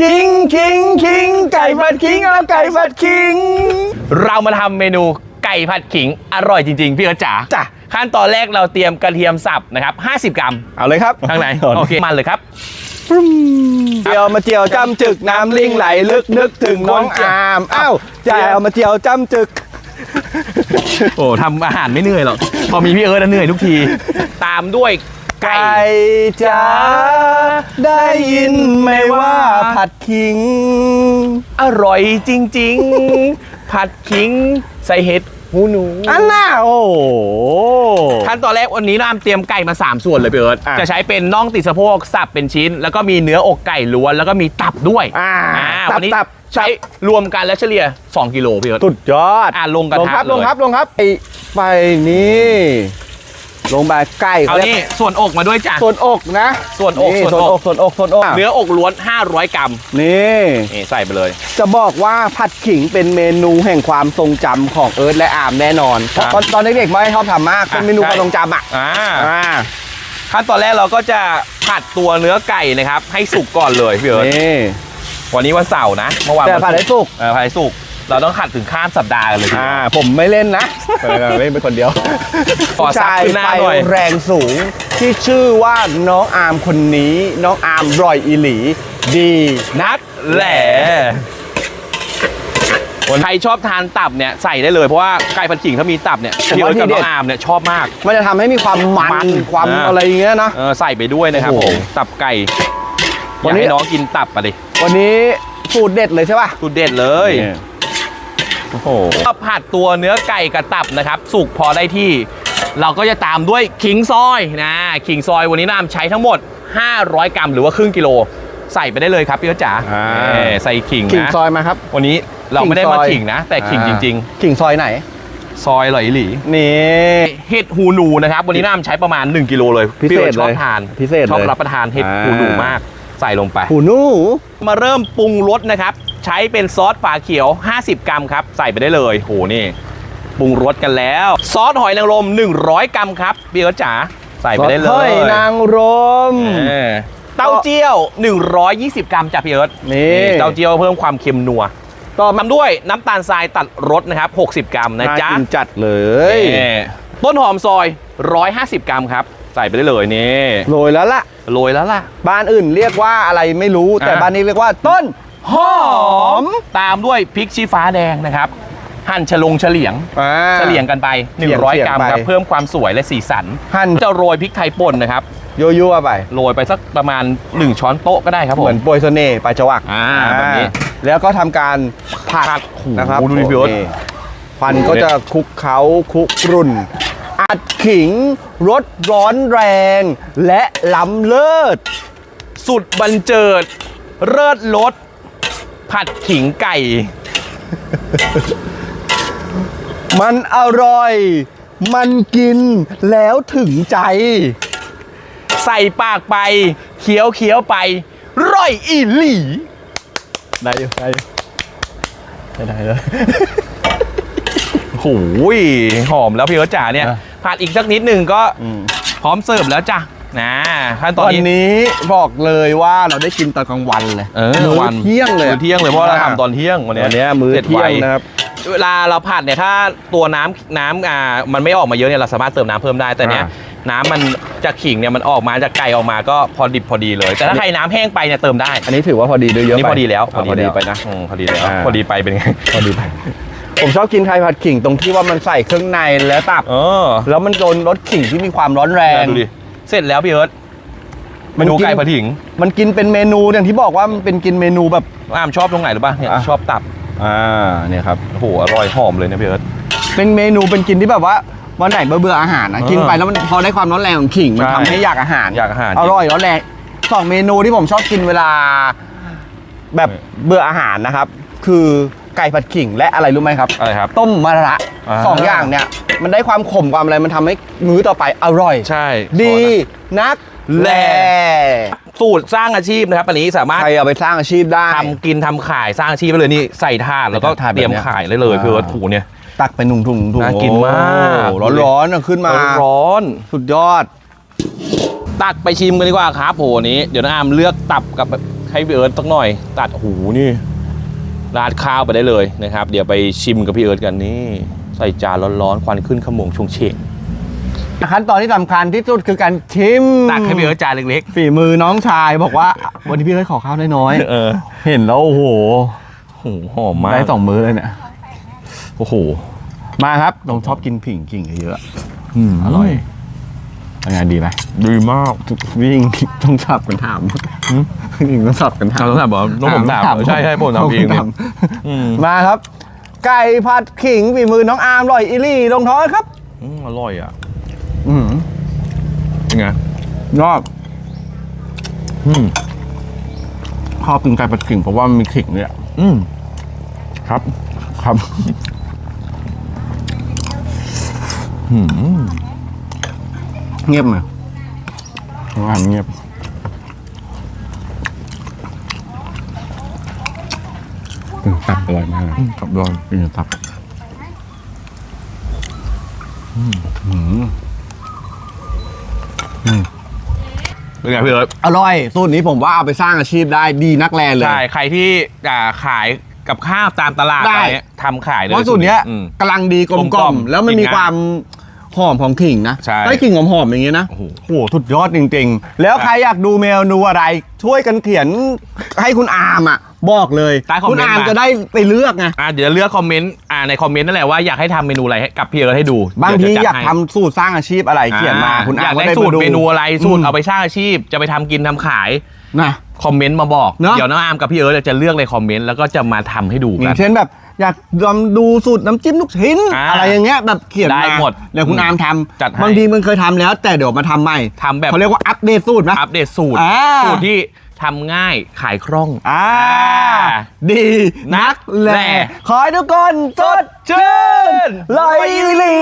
คิงคิงคิงไก่ผัดคิงเอาไก่ผัดคิง เรามาทำเมนูไก่ผัดขิงอร่อยจริง ๆ พี่เอิร์ธจ๋าจ้ะขั้นตอนแรกเราเตรียมกระเทียมสับนะครับ50 กรัมเอาเลยครับข้างในโอเคมันเลยครับเจียวมาเจียวจ้ำจึกน้ำลิงไหลลึกนึกถึงน้องอามอ้าวเจียวมาเจียวจ้ำจึกโอ้ทำอาหารไม่เหนื่อยหรอกพอมีพี่เอิร์ธอะเหนื่อยทุกที ตามด้วย ไก่ไก่จ๋าได้ยินไหมว่าผัดขิง อร่อยจริง ๆ ผัดขิงใส่เห็ดหูหนูอันน่ะโอ้โห ขั้นตอนแรกวันนี้น้ำเตรียมไก่มา 3 ส่วนเลยพี่เอิร์ธอะจะใช้เป็นน่องติดสะโพกสับเป็นชิ้น แล้วก็มีเนื้ออกไก่ล้วนแล้วก็มีตับด้วยอ่าวันนี้ตับ ใช้รวมกันแล้วเฉลี่ย 2 กิโลพี่เอิร์ธ สุดยอดอะลงกระลงทะครับ เลย ลงครับ ลงครับไอไปนี่ ลงไปไก่เอารียกนี่ส่วนอกมาด้วยจ้ะส่วนอกนะ ส่วนอกนี่ส่วนอกส่วนอกส่วนอกเนื้ออกล้วน 500 กรัมนี่นี่ใส่ไปเลย จะบอกว่าผัดขิงเป็นเมนูแห่งความทรงจำของเอิร์ธและอามแน่นอนครับตอนตอนเด็กๆไม่ชอบทำมากเป็นเมนูใช่ความทรงจำอะอ่าอ่าขั้นตอนแรกเราก็จะผัดตัวเนื้อไก่นะครับ ให้สุกก่อนเลยพี่เอิร์ธนี่วันนี้วันเสาร์นะเมื่อวานแต่วันผัดให้สุกเออผัดให้สุก เราต้องขัดถึงข้ามสัปดาห์กันเลยทีเดีอ่ายวผมไม่เล่นนะเล่นเป็นคนเดียวขอซับชายขึ้นหน้าไฟหน่อยแรงสูงที่ชื่อว่าน้องอามคนนี้น้องอามรอยอีหลี ดีนัดแหล่คนใครชอบทานตับเนี่ยใส่ได้เลยเพราะว่าไก่ผัดขิงถ้ามีตับเนี่ยพี่เอิร์ธกับน้องอาร์มเนี่ยชอบมาก มันจะทำให้มีความมันมันความอ่า อะไรอย่างเงี้ยนะ เออใส่ไปด้วยนะครับโอ้ผโหมตับไก่อวันยากนี้ ให้น้องกินตับอะดิวันนี้สูตรเด็ดเลยใช่ป่ะ สุดเด็ดเลย โอ้โหก็ผัดตัวเนื้อไก่กับตับนะครับ สุกพอได้ที่ เราก็จะตามด้วยขิงซอยนะขิงซอยวันนี้น้ำใช้ทั้งหมด 500 กรัมหรือว่าครึ่งกิโลใส่ไปได้เลยครับพี่เอิร์ธจ๋าอ่าเออใส่ขิงขิงนะซอยมาครับ วันนี้เราไม่ได้มาขิงนะ แต่ขิงจริง ๆ ขิงซอยไหนๆซอยหลอยหลีนี่เห็ดหูหนูนะครับ วันนี้น้ำใช้ประมาณ 1กิโลเลยพิเศษพี่อิร์ธชอบเลยทานพิเศษชอบเลยรับประทานเห็ดอ่าหูหนูมากใส่ลงไปหูหนูมาเริ่มปรุงรสนะครับ ใช้เป็นซอสฝาเขียว 50 กรัมครับ ใส่ไปได้เลยโหนี่ปรุงรสกันแล้ว ซอสหอยนางรม 100 กรัมครับพี่เอิร์ธจ๋าใส่ไปได้เลฮ้ยนางรม เออเต้าเจี้ยว 120 กรัมจากพี่เอิร์ธนี่ เต้าเจี้ยวเพิ่มความเค็มนัวต่อตามด้วยน้ำตาลทรายตัดรสนะครับ 60 กรัมนะน่าจ๊ะ กินจัดเลย นี่ต้นหอมซอย 150 กรัมครับ ใส่ไปได้เลยนี่โรยแล้วล่ะ โรยแล้วล่ะ บ้านอื่นเรียกว่าอะไรไม่รู้ แต่อะ บ้านนี้เรียกว่าต้น หอม ตามด้วยพริกชี้ฟ้าแดงนะครับ หั่นฉลงเฉลียง อ่า เฉลี่ยงกันไปเฉียง100 กรัมไปครับ เพิ่มความสวยและสีสันหั่น จะโรยพริกไทยป่นนะครับ ยั่วๆไป โรยไปสักประมาณ 1 ช้อนโต๊ะก็ได้ครับผเหมืม อนโปรยเสน่ห์ปลายจวักอ่าแบบนี้แล้วก็ทำการผัดผัดนะครับโอ้โหดูดิพี่โอ๊ต นี่ควันก็จะคลุกเคล้าคลุกรุ่น อัดขิงรสร้อนแรง และล้ำเลิศ สุดบันเจิด เลิศรส ผัดขิงไก่ มันอร่อย มันกินแล้วถึงใจ ใส่ปากไปเคี้ยวเคี้ยวไป ร่อยอีหลี ได้อยู่ได้อยู่ได้เลยโหยหอมแล้วพี่เอิร์ธจ๋าเนี่ย อะ ผัดอีกสักนิดหนึ่งก็พร้อมเสิร์ฟแล้วจ้ะ นะขั้นตอนวันนี้ นี้บอกเลยว่าเราได้กินตอนกลางวันเลยเออมื้อวันเที่ยงเลยมื้อเที่ยงเลยเพราะเราทำตอนเที่ยงวันเนี้ยวันเนี้ยมื้อสร็จเที่ยงไวนะครับ เวลาเราผัดเนี่ยถ้าตัวน้ำน้ำอ่ามันไม่ออกมาเยอะเนี่ยเราสามารถเติมน้ำเพิ่มได้แต่เนี้ยอ่น้ำมันจากขิงเนี่ยมันออกมาจากไก่ออกมาก็พอดิบพอดีเลย แต่ถ้าใครน้ำแห้งไปเนี่ยเติมได้อันนี้ถือว่าพอดีด้วยเยอะนี่ไปพอดีแล้วอ่าพอดีไปนะ อืมพอดีแล้วอ่า พอดีไปเป็นไงพอดีไปผมชอบกินไทยผัดขิงตรงที่ว่ามันใส่เครื่องในแล้วตับ เออแล้วมันโดนรสขิงที่มีความร้อนแรง ดูดิ เสร็จแล้วพี่เอิร์ธเมมันนูกินไก่ผัดขิง มันกินเป็นเมนูอย่างที่บอกว่ามันเป็นกินเมนูแบบอามชอบตรงไหนหรือป่ะเนี่ยอะชอบตับอ่าเนี่ยครับโอ้โหอร่อยหอมเลยนะพี่เอิร์ธเป็นเมนูเป็นกินที่แบบว่าวันไหนเบื่อเบื่ออาหารนะเออกินไปแล้วมันพอได้ความร้อนแรงของขิงมันใช่ทำให้อยากอาหารอยากอาหารอร่อยร้อนแรงสองเมนูที่ผมชอบกินเวลา แบบเออเบื่ออาหารนะครับ คือ ไก่ผัดขิงและอะไรรู้ไหมครับ อะไรครับ ต้มมะระอ่า สองอย่างเนี่ย มันได้ความขมความอะไรมันทำให้มื้อต่อไปอร่อย ใช่ดีนักแลแลสูตรสร้างอาชีพนะครับ อันนี้สามารถใครเอาไปสร้างอาชีพได้ ทำกินทำขายสร้างอาชีพไปเลยนี่ใส่ถาดแล้วก็ถาดแบบเตรียมเนี้ยขายได้เลยอ่าพี่เอิร์ธถูเนี่ย ตักเป็นถุงถุงถุงน่ากินมาก ร้อนร้อนๆขึ้นมาร้อนสุดยอด ตักไปชิมกันดีกว่าครับโหนี้ เดี๋ยวน้าอามเลือกตับกับให้พี่เอิร์ธสักหน่อย ตัดหูนี่ ราดข้าวไปได้เลยนะครับ เดี๋ยวไปชิมกับพี่เอิร์ธกันนี่ใส่จานร้อนๆ ควันขึ้นขโมงชงเชงขั้นตอนที่สำคัญที่สุดคือการชิมตักให้พี่เอิร์ธจานเล็กฝีมือน้องชายบอกว่า วันนี้พี่เอิร์ธขอข้าวน้อยๆเออๆเห็นแล้วโอ้โหโหหอมมากได้สองมื้อเลยเนี่ย โอ้โห มาครับต้องชอบกินผิงกิ่งเยอะมๆอร่อย ทำงานดีไหมดีมากวิ่งต้องสับกันถามวิ่งต้องสับกันถามเราต้องถามบอกน้องผมถามใช่ใช่ผมทำเองนี่อืมมาครับ ไก่ผัดขิงฝีมือน้องอาร์มอร่อยอิลี่ลงท้อยครับอืมอร่อยอะ อืมเป็นไงยอดอืมชอบกินไก่ผัดขิงเพราะว่ามันมีขิงเนี่ยอืมครับ ครับ อืม เงียบไหมน้องอาร์มเงียบอืมตับอร่อยมากนะครับดอนกินตับอืมเป็นไงพี่เอิร์ธอร่อยสูตรนี้ผมว่าเอาไปสร้างอาชีพได้ดีนักแลเลย ใช่ใครที่อ่าขายกับข้าวตามตลาดได้ อะไรเนี้ยทำขายเลย เพราะสูตรเนี้ยอืมกำลังดีกลมกกลล่อมมๆแล้วมันมีกินง่าย ความ หอมของขิงนะใช่ ได้ขิงหอมๆอย่างเงี้ยนะโอ้โหโอ้โหสุดยอดจริง ๆ แล้วใครอยากดูเมนูอะไร ช่วยกันเขียนให้คุณอาร์มอะ บอกเลยใต้คอมคุณเมนต์อาร์มมา จะได้ไปเลือกไง อ่าเดี๋ยวเลือกคอมเมนต์อ่าในคอมเมนต์นั่นแหละว่าอยากให้ทำเมนูอะไรให้กับพี่เอิร์ธให้ดูบางทีเดี๋วจะอยากให้ ทำสูตรสร้างอาชีพอะไรเขียนมาคุณออาร์ยามกก็ได้ได้สูตรดู เมนูอะไรสูตรม เอาไปสร้างอาชีพจะไปทำกินทำขายนะ คอมเมนต์มาบอก เนอะ เดี๋ยวน้องอาร์มกับพี่เอิร์ธจะเลือกในคอมเมนต์แล้วก็จะมาทำให้ดูอกัย่าน งเช่นแบบ อยากลองดูสูตรน้ำจิ้มลูกชิ้น อ่าอะไรอย่างเงี้ยแบบเขียนได้มาหมดเดี๋ยวคุณอาร์มทจัดให้ำบางทีมันเคยทำแล้ว แต่เดี๋ยวมาทำใหม่ทำแบบเขาเรียกว่าอัปเดตสูตรไหม อัปเดตสูตร อ่า สูตรที่ทำง่ายขายคล่อง อ่า อ่าดีนักแหแลล่ขอให้ทุกคนสดชื่นลอยลี